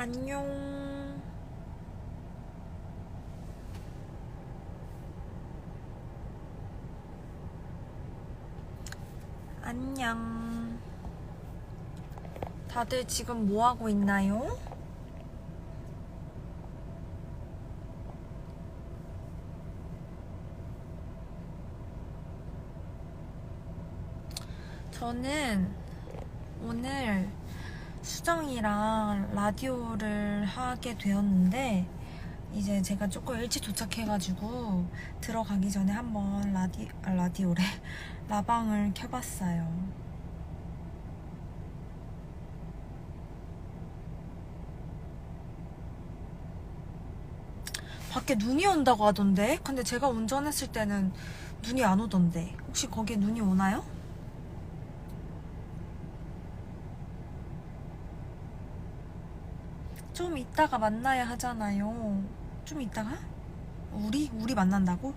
안녕. 안녕. 다들 지금 뭐 하고 있나요? 저는 오늘 수정이랑 라디오를 하게 되었는데 이제 제가 조금 일찍 도착해가지고 들어가기 전에 한번 라디, 아, 라디오래 라방을 켜봤어요. 밖에 눈이 온다고 하던데? 근데 제가 운전했을 때는 눈이 안 오던데. 혹시 거기에 눈이 오나요? 좀 이따가 만나야 하잖아요. 좀 이따가? 우리? 우리 만난다고?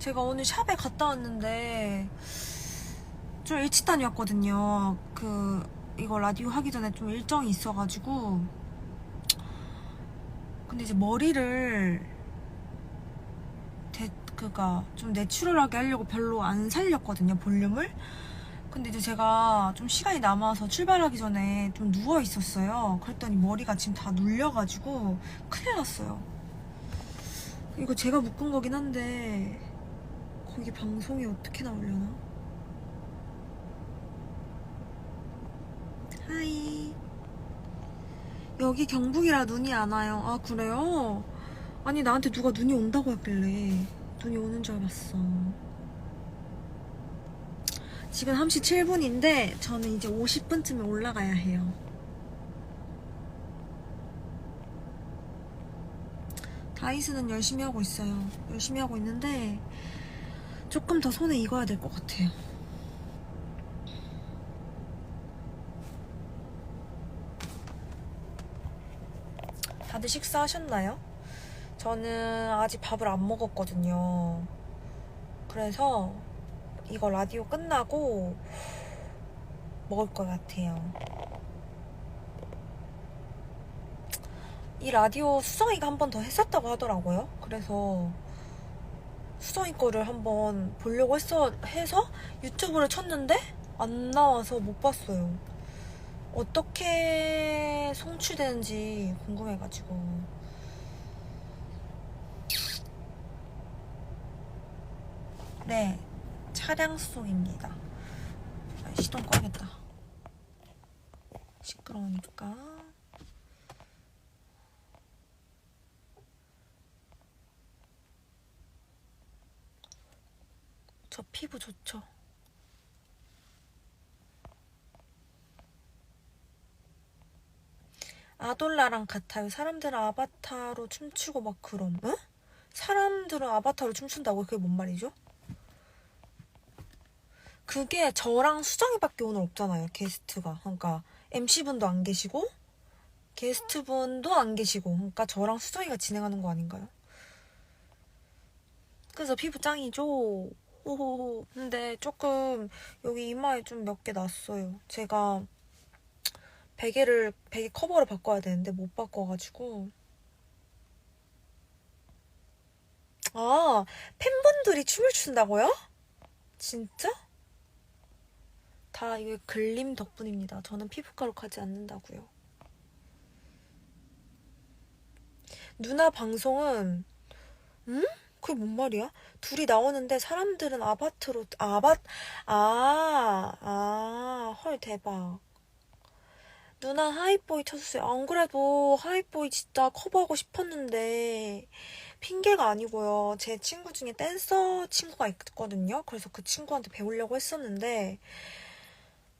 제가 오늘 샵에 갔다 왔는데 좀 일찍 다녀왔거든요. 그 이거 라디오 하기 전에 좀 일정이 있어가지고 근데 이제 머리를 대, 그가 좀 내추럴하게 하려고 별로 안 살렸거든요 볼륨을 근데 이제 제가 좀 시간이 남아서 출발하기 전에 좀 누워 있었어요. 그랬더니 머리가 지금 다 눌려가지고 큰일 났어요. 이거 제가 묶은 거긴 한데 거기 방송이 어떻게 나오려나? 하이. 여기 경북이라 눈이 안 와요. 아 그래요? 아니 나한테 누가 눈이 온다고 했길래 눈이 오는 줄 알았어. 지금 1시 7분인데 저는 이제 50분쯤에 올라가야 해요. 다이스는 열심히 하고 있어요. 열심히 하고 있는데 조금 더 손에 익어야 될 것 같아요. 다들 식사하셨나요? 저는 아직 밥을 안 먹었거든요. 그래서 이거 라디오 끝나고 먹을 것 같아요. 이 라디오 수정이가 한 번 더 했었다고 하더라고요. 그래서 수정이 거를 한번 보려고 했어, 해서 유튜브를 쳤는데 안 나와서 못 봤어요. 어떻게 송출되는지 궁금해가지고. 네, 차량 속입니다. 아, 시동 꺼야겠다. 시끄러우니까. 저 피부 좋죠? 아돌라랑 같아요. 사람들은 아바타로 춤추고 막 그럼. 응? 사람들은 아바타로 춤춘다고 그게 뭔 말이죠? 그게 저랑 수정이밖에 오늘 없잖아요. 게스트가. 그러니까 MC분도 안 계시고 게스트분도 안 계시고 그러니까 저랑 수정이가 진행하는 거 아닌가요? 그래서 피부 짱이죠. 호호호. 근데 조금 여기 이마에 좀 몇 개 났어요. 제가 베개를 베개 커버를 바꿔야 되는데 못 바꿔가지고 아 팬분들이 춤을 춘다고요? 진짜? 다 이게 글림 덕분입니다. 저는 피부과로 가지 않는다고요. 누나 방송은 음? 그게 뭔 말이야? 둘이 나오는데 사람들은 아바트로 아바 아, 아, 헐 대박. 누나 하이보이 쳐주세요. 안 그래도 하이보이 진짜 커버하고 싶었는데 핑계가 아니고요. 제 친구 중에 댄서 친구가 있거든요. 그래서 그 친구한테 배우려고 했었는데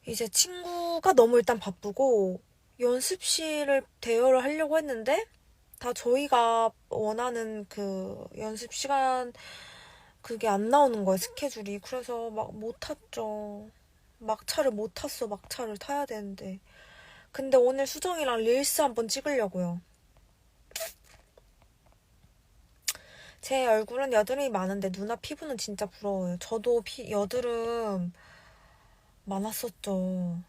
이제 친구가 너무 일단 바쁘고 연습실을 대여를 하려고 했는데 다 저희가 원하는 그 연습 시간 그게 안 나오는 거예요 스케줄이. 그래서 막 못 탔죠. 막차를 못 탔어. 막차를 타야 되는데. 근데 오늘 수정이랑 릴스 한번 찍으려고요. 제 얼굴은 여드름이 많은데 누나 피부는 진짜 부러워요. 저도 피, 여드름 많았었죠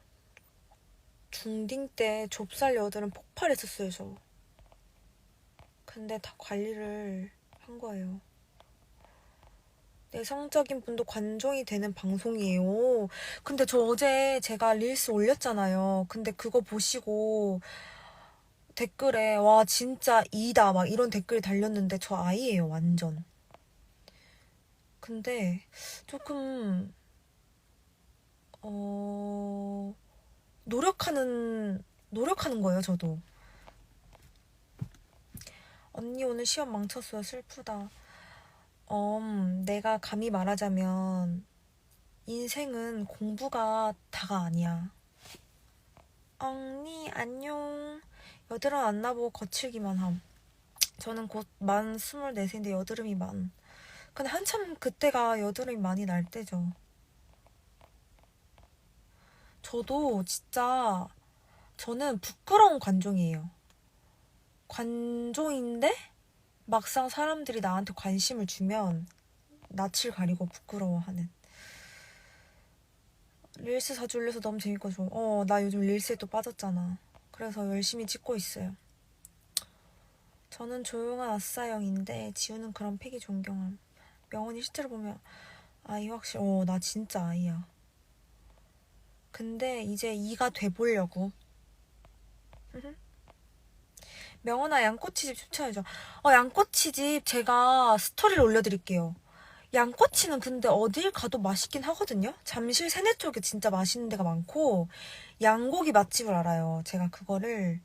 중딩 때 좁쌀 여드름 폭발했었어요, 저. 근데 다 관리를 한 거예요. 내성적인 분도 관종이 되는 방송이에요. 근데 저 어제 제가 릴스 올렸잖아요. 근데 그거 보시고 댓글에 와 진짜 이다 막 이런 댓글이 달렸는데 저 아이예요 완전. 근데 조금 어 노력하는 노력하는 거예요 저도. 언니 오늘 시험 망쳤어요 슬프다. 음, 내가 감히 말하자면 인생은 공부가 다가 아니야. 언니 안녕. 여드름 안 나보고 거칠기만 함. 저는 곧 만 24세인데 여드름이 많. 근데 한참 그때가 여드름이 많이 날 때죠. 저도 진짜 저는 부끄러운 관종이에요. 관종인데 막상 사람들이 나한테 관심을 주면 낯을 가리고 부끄러워하는. 릴스 올려서 너무 재밌고 좋아. 어, 나 요즘 릴스에 또 빠졌잖아. 그래서 열심히 찍고 있어요. 저는 조용한 아싸형인데 지우는 그런 패기 존경함. 명언이 실제로 보면 아이 확실히 어, 나 진짜 아이야. 근데 이제 이가 돼보려고. 명언아 양꼬치집 추천해줘. 어, 양꼬치집 제가 스토리를 올려드릴게요. 양꼬치는 근데 어딜 가도 맛있긴 하거든요. 잠실 세내 쪽에 진짜 맛있는 데가 많고 양고기 맛집을 알아요. 제가 그거를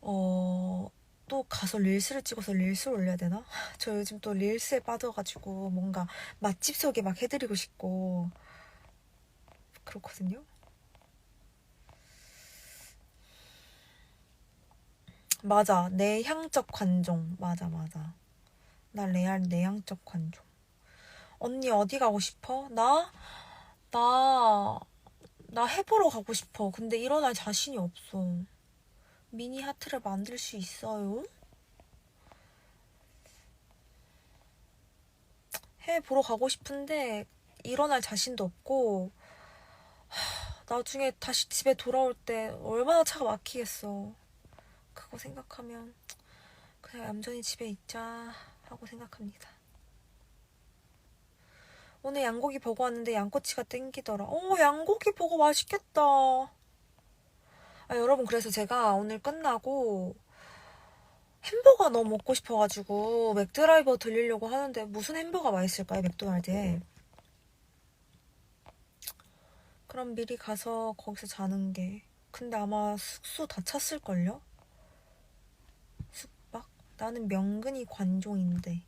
어... 또 가서 릴스를 찍어서 릴스를 올려야 되나? 저 요즘 또 릴스에 빠져가지고 뭔가 맛집 소개 막 해드리고 싶고 그렇거든요. 맞아. 내향적 관종. 맞아, 맞아. 나 레알 내향적 관종. 언니 어디 가고 싶어? 나? 나, 나 해보러 가고 싶어. 근데 일어날 자신이 없어. 미니 하트를 만들 수 있어요? 해 보러 가고 싶은데 일어날 자신도 없고 하, 나중에 다시 집에 돌아올 때 얼마나 차가 막히겠어. 그거 생각하면 그냥 얌전히 집에 있자 하고 생각합니다. 오늘 양고기 버거 왔는데 양꼬치가 땡기더라. 어, 양고기 버거 맛있겠다. 아, 여러분, 그래서 제가 오늘 끝나고 햄버거 너무 먹고 싶어가지고 맥드라이버 들리려고 하는데 무슨 햄버거 맛있을까요, 맥도날드에? 그럼 미리 가서 거기서 자는 게. 근데 아마 숙소 다 찼을걸요? 숙박? 나는 명근이 관종인데.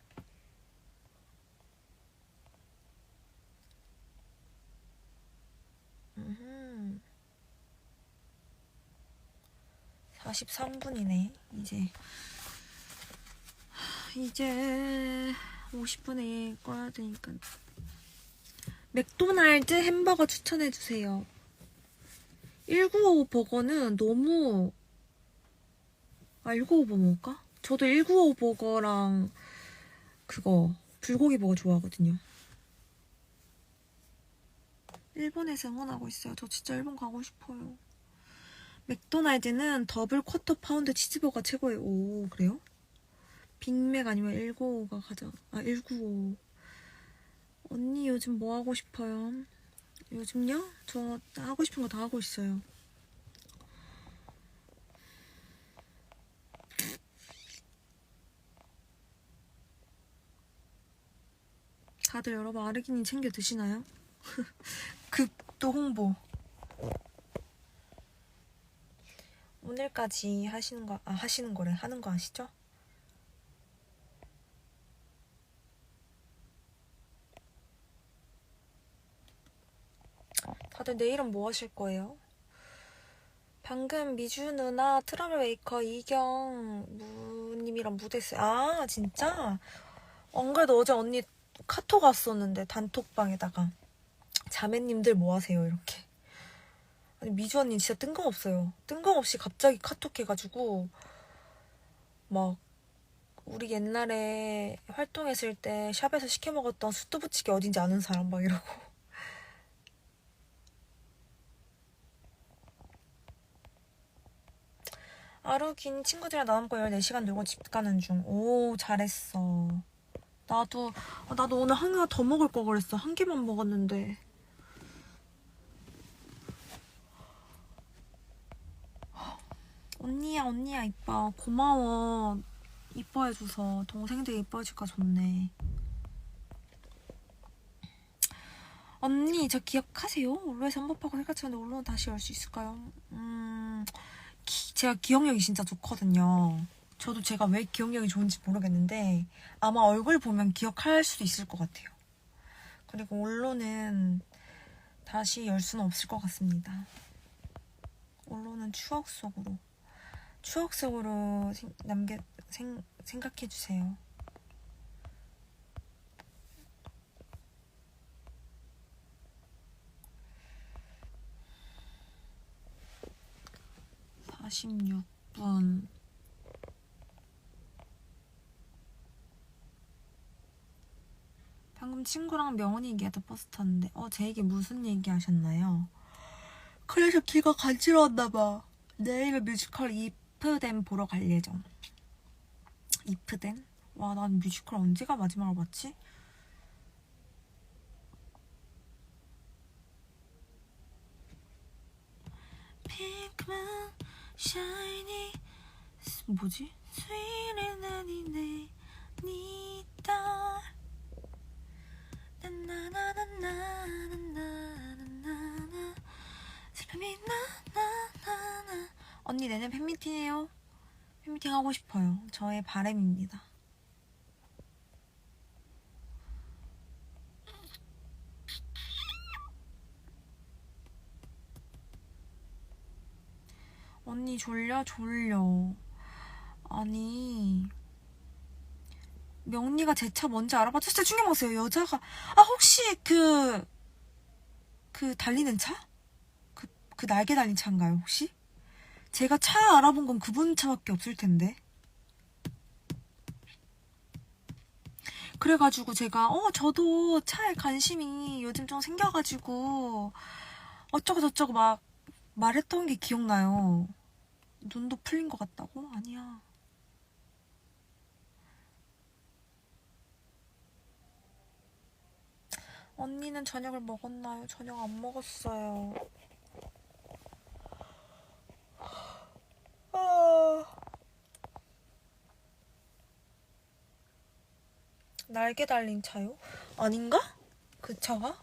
음흠. 43분이네, 이제. 이제 50분에 꺼야 되니까. 맥도날드 햄버거 추천해주세요. 1955 버거는 너무, 아, 1955 먹을까? 저도 1955 버거랑 그거, 불고기 버거 좋아하거든요. 일본에서 응원하고 있어요. 저 진짜 일본 가고 싶어요. 맥도날드는 더블 쿼터 파운드 치즈버거 최고예요. 오, 그래요? 빅맥 아니면 195가 가자. 아, 195. 언니 요즘 뭐 하고 싶어요? 요즘요? 저 하고 싶은 거 다 하고 있어요. 다들 여러분 아르기닌 챙겨 드시나요? 급도 홍보. 오늘까지 하시는 거, 아, 하시는 거래. 하는 거 아시죠? 다들 내일은 뭐 하실 거예요? 방금 미주 누나 트러블 메이커 이경 무님이랑 무대스 아 진짜? 안 그래도 어제 언니 카톡 왔었는데 단톡방에다가. 자매님들 뭐 하세요 이렇게. 아니 미주 언니 진짜 뜬금없어요. 뜬금없이 갑자기 카톡 해가지고 막 우리 옛날에 활동했을 때 샵에서 시켜 먹었던 수두부찌개 어딘지 아는 사람 막 이러고 아르긴 친구들이랑 나눠먹고 14시간 놀고 집 가는 중. 오, 잘했어. 나도, 아, 나도 오늘 하나 더 먹을 거 그랬어. 한 개만 먹었는데. 언니야, 언니야, 이뻐. 고마워. 이뻐해줘서. 동생들 이뻐해주니까 좋네. 언니, 저 기억하세요? 올로에서 한번하고 해가지고 올로는 다시 열 수 있을까요? 음, 기- 제가 기억력이 진짜 좋거든요. 저도 제가 왜 기억력이 좋은지 모르겠는데 아마 얼굴 보면 기억할 수도 있을 것 같아요. 그리고 올로는 다시 열 수는 없을 것 같습니다. 올로는 추억 속으로 추억 속으로 생, 남겨 생, 생각해 주세요. 사십육 분 방금 친구랑 명언이 얘기하다 버스 탔는데 어 제 얘기 무슨 얘기 하셨나요? 그래서 귀가 간지러웠나봐 내일은 뮤지컬 이프덴 보러 갈 예정 이프덴? 와 난 뮤지컬 언제가 마지막으로 봤지? 핑크만 샤이니 뭐지? 스위는 아니네 니다 나나나나나나나나나 슬픔이 나나나나 언니 내년 팬미팅해요 팬미팅 하고 싶어요 저의 바램입니다 언니 졸려? 졸려. 아니 명리가 제 차 뭔지 알아봐. 진짜 충격 먹었어요. 여자가. 아 혹시 그그 달리는 차? 그, 그 날개 달린 차인가요 혹시? 제가 차 알아본 건 그분 차밖에 없을 텐데. 그래가지고 제가 어 저도 차에 관심이 요즘 좀 생겨가지고 어쩌고 저쩌고 막 말했던 게 기억나요 눈도 풀린 것 같다고? 아니야 언니는 저녁을 먹었나요? 저녁 안 먹었어요. 아... 날개 달린 차요? 아닌가? 그 차가?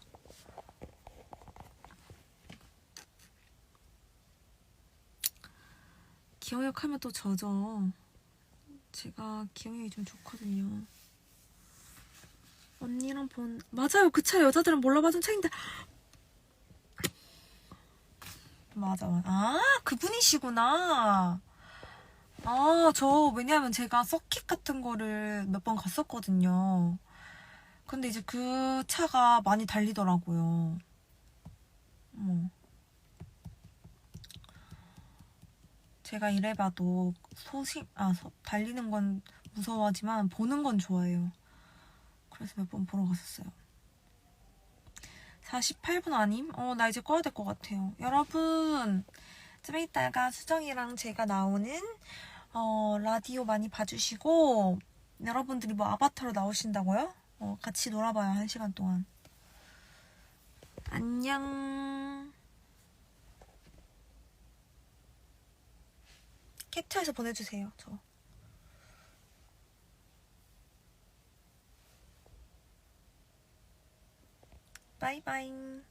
기억력 하면 또 져죠. 제가 기억력이 좀 좋거든요. 언니랑 본 맞아요. 그 차 여자들은 몰라 봐준 차인데. 맞아 맞아. 아 그분이시구나. 아 저 왜냐면 제가 서킷 같은 거를 몇 번 갔었거든요. 근데 이제 그 차가 많이 달리더라고요. 뭐 제가 이래봐도 소식 아 소, 달리는 건 무서워하지만 보는 건 좋아해요 그래서 몇 번 보러 갔었어요. 48분 아님? 어, 나 이제 꺼야 될 것 같아요. 여러분, 좀 이따가 수정이랑 제가 나오는, 어, 라디오 많이 봐주시고, 여러분들이 뭐 아바타로 나오신다고요? 어, 같이 놀아봐요, 한 시간 동안. 안녕. 캡처해서 보내주세요, 저. 바이바이.